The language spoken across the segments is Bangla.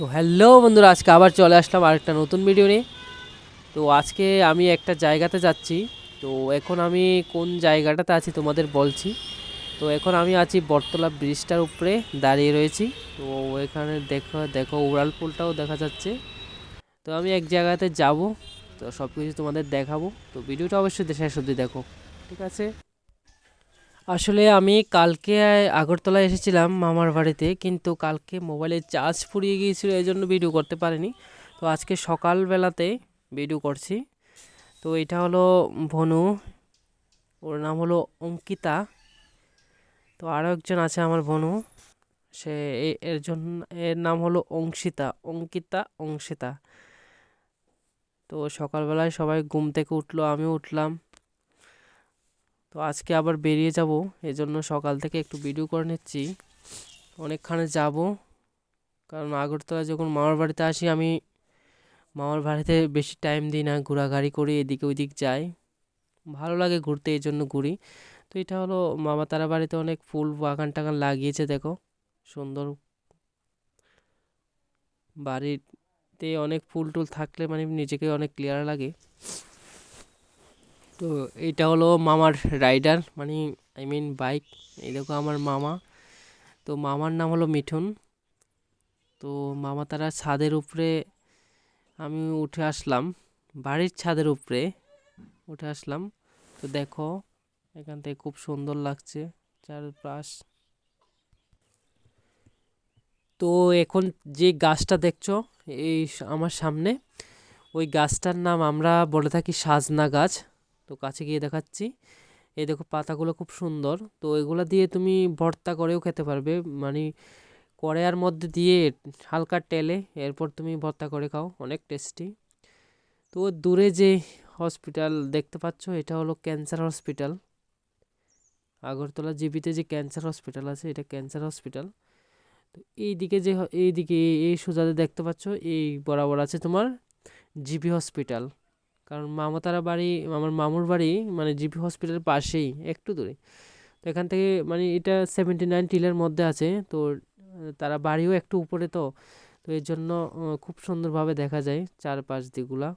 তো হ্যালো বন্ধুরা, আজকে আবার চলে আসলাম আরেকটা নতুন ভিডিও নিয়ে। তো আজকে আমি একটা জায়গাতে যাচ্ছি। তো এখন আমি কোন জায়গাটাতে আছি তোমাদের বলছি। তো এখন আমি আছি বটতলা ব্রিজটার উপরে দাঁড়িয়ে রয়েছি। তো এখানে দেখো দেখো উড়াল পুলটাও দেখা যাচ্ছে। তো আমি এক জায়গাতে যাব। তো সব কিছু তোমাদের দেখাবো। তো ভিডিওটা অবশ্যই শেষ অবধি দেখো। ঠিক আছে? আসলে আমি কালকে আগরতলা এসেছিলাম মামার বাড়িতে, কিন্তু কালকে মোবাইলের চার্জ ফুরিয়ে গিয়েছিল, এই জন্য ভিডিও করতে পারিনি। তো আজকে সকালবেলাতে ভিডিও করছি। তো এটা হলো ভনু, ওর নাম হলো অঙ্কিতা। তো আরও একজন আছে আমার ভনু, সে এর জন্য এর নাম হলো অংশিতা, অঙ্কিতা, অংশিতা। তো সকালবেলায় সবাই ঘুম থেকে উঠল আমি উঠলাম। তো আজকে আবার বেরিয়ে যাব, এজন্য সকাল থেকে একটু ভিডিও করে নিচ্ছি। অনেকখানে যাব, কারণ আগরতলা যখন মামার বাড়িতে আসি, আমি মামার বাড়িতে বেশি টাইম দিই না, ঘোরাঘুরি করি, এদিকে ওইদিক যাই। ভালো লাগে ঘুরতে এই জন্য ঘুরি। তো এটা হলো মামা তারা বাড়িতে অনেক ফুল বাগান টাগান লাগিয়েছে, দেখো। সুন্দর বাড়িতে অনেক ফুল টুল থাকলে মানে নিজেকে অনেক ক্লিয়ার লাগে। তো এটা হলো মামার রাইডার মানে আই মিন বাইক এই দেখো আমার মামা। তো মামার নাম হলো মিঠুন। তো মামা তারা ছাদের উপরে, আমি উঠে আসলাম, বাড়ির ছাদের উপরে উঠে আসলাম। তো দেখো, এখান থেকে খুব সুন্দর লাগছে চারপাশ। তো এখন যে গাছটা দেখছ, এই আমার সামনে, ওই গাছটার নাম আমরা বলে থাকি সাজনা গাছ। তো কাছে গিয়ে দেখাচ্ছি। এই দেখো পাতাগুলো খুব সুন্দর। তো এগুলো দিয়ে তুমি ভর্তা করেও খেতে পারবে। মানে কড়াইয়ের মধ্যে দিয়ে হালকা তেলে এরপর তুমি ভর্তা করে খাও। অনেক টেস্টি। তো দূরে যে হসপিটাল দেখতে পাচ্ছ, এটা হলো ক্যান্সার হসপিটাল। আগরতলা জিবিতে যে ক্যান্সার হসপিটাল আছে, এটা ক্যান্সার হসপিটাল। তো এইদিকে যে এইদিকে এই সোজাতে দেখতে পাচ্ছ, এই বরাবর আছে তোমার জিবি হসপিটাল। কারণ মামাতারা বাড়ি, আমার মামুর বাড়ি মানে জিপি হসপিটালের পাশেই, একটু দূরে। তো এখান থেকে মানে এটা সেভেন্টি নাইন টিলের মধ্যে আছে, তো তারা বাড়িও একটু উপরে তো তো এর জন্য খুব সুন্দরভাবে দেখা যায় চারপাশ দিকগুলা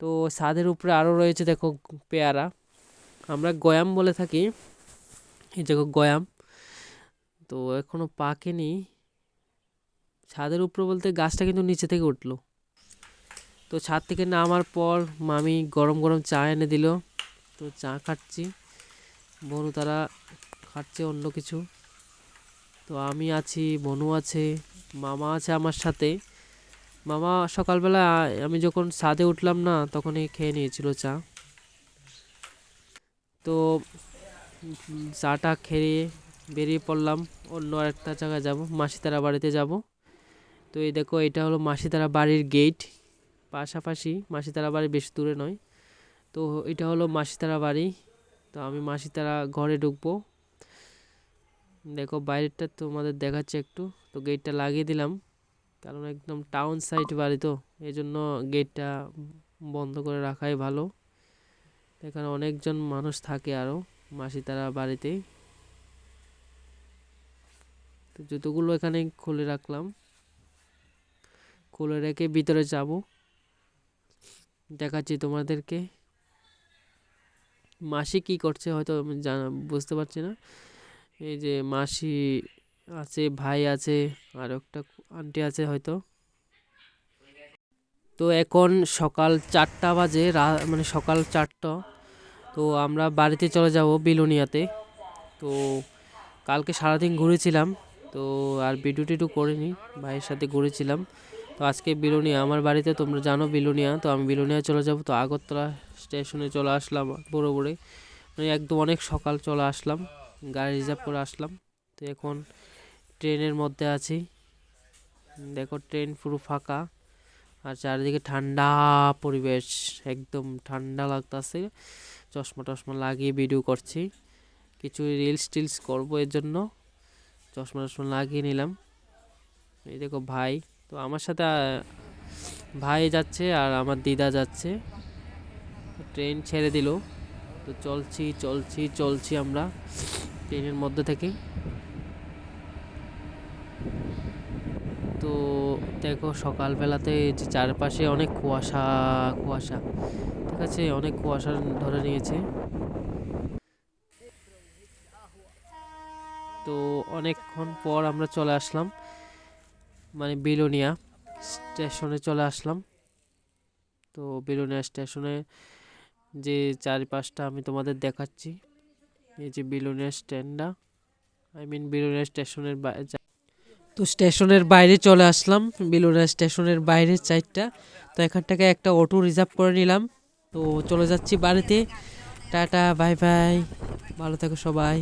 তো ছাদের উপরে আরও রয়েছে দেখো পেয়ারা। আমরা গয়াম বলে থাকি, এই দেখো গয়াম। তো এখনও পাকেনি। ছাদের উপরে বলতে গাছটা কিন্তু নিচে থেকে উঠল। তো ছাদ থেকে নামার পর মামি গরম গরম চা এনে দিল। তো চা খাচ্ছি। বনু তারা খাচ্ছে অন্য কিছু। তো আমি আছি, বনু আছে, মামা আছে আমার সাথে। মামা সকালবেলা আমি যখন ছাদে উঠলাম না, তখনই খেয়ে নিয়েছিল চা। তো চাটা খেয়ে বেরিয়ে পড়লাম। অন্য আরেকটা জায়গায় যাব, মাসিতারা বাড়িতে যাব। তো এই দেখো, এটা হলো মাসিতারা বাড়ির গেট পাশাপাশি মাসিতারা বাড়ি বেশি দূরে নয়। তো এটা হলো মাসিতারা বাড়ি। তো আমি মাসিতারা ঘরে ঢুকবো। দেখো বাইরেটা তোমাদের দেখাচ্ছে একটু। তো গেটটা লাগিয়ে দিলাম। কারণ একদম টাউন সাইড বাড়ি তো। এই জন্য গেটটা বন্ধ করে রাখাই ভালো। এখানে অনেকজন মানুষ থাকে আরও মাসিতারা বাড়িতে তো জুতোগুলো এখানে খুলে রাখলাম। খুলে রেখে ভিতরে যাব। দেখাচ্ছি তোমাদেরকে। মাসি কি করছে হয়তো আমি জানা, বুঝতে পারছি না। এই যে মাসি আছে, ভাই আছে, আর একটা আন্টি আছে হয়তো। তো এখন সকাল চারটা বাজে মানে সকাল চারটা। তো আমরা বাড়িতে চলে যাব বিলোনিয়াতে। তো কালকে সারাদিন ঘুরেছিলাম। তো আর ভিডিও টিডিও করিনি, ভাইয়ের সাথে ঘুরেছিলাম। তো আজকে বিলোনিয়া, আমার বাড়িতে তোমরা জানো বিলোনিয়া, তো আমি বিলোনিয়া চলে যাব, তো আগরতলা স্টেশনে চলে আসলাম বড় বড়ে মানে একদম অনেক সকাল চলে আসলাম, গাড়ি রিজার্ভ করে আসলাম। তো এখন ট্রেনের মধ্যে আছি। দেখো ট্রেন পুরো ফাঁকা, আর চারিদিকে ঠান্ডা পরিবেশ, একদম ঠান্ডা লাগতাছে। চশমা টশমা লাগিয়ে ভিডিও করছি। কিছু রিলস টিলস করব এর জন্য। চশমা টশমা লাগিয়ে নিলাম। এই দেখো ভাই তো আমার সাথে ভাই যাচ্ছে আর আমার দিদা যাচ্ছে। ট্রেন ছেড়ে দিল। তো চলছি চলছি চলছি আমরা ট্রেনের মধ্যে থেকে। তো দেখো সকালবেলাতে যে চারপাশে অনেক কুয়াশা কুয়াশা। ঠিক আছে, অনেক কুয়াশা ধরে নিয়েছে। তো অনেকক্ষণ পর আমরা চলে আসলাম। মানে বিলোনিয়া স্টেশনে চলে আসলাম। তো বিলোনিয়া স্টেশনে যে চারপাশটা আমি তোমাদের দেখাচ্ছি, এই যে বিলোনিয়া স্ট্যান্ডটা আই মিন বিলোনিয়া স্টেশনের তো স্টেশনের বাইরে চলে আসলাম, বিলোনিয়া স্টেশনের বাইরে চারটা তো এখান থেকে একটা অটো রিজার্ভ করে নিলাম। তো চলে যাচ্ছি বাড়িতে। টাটা বাই বাই ভালো থেকো সবাই।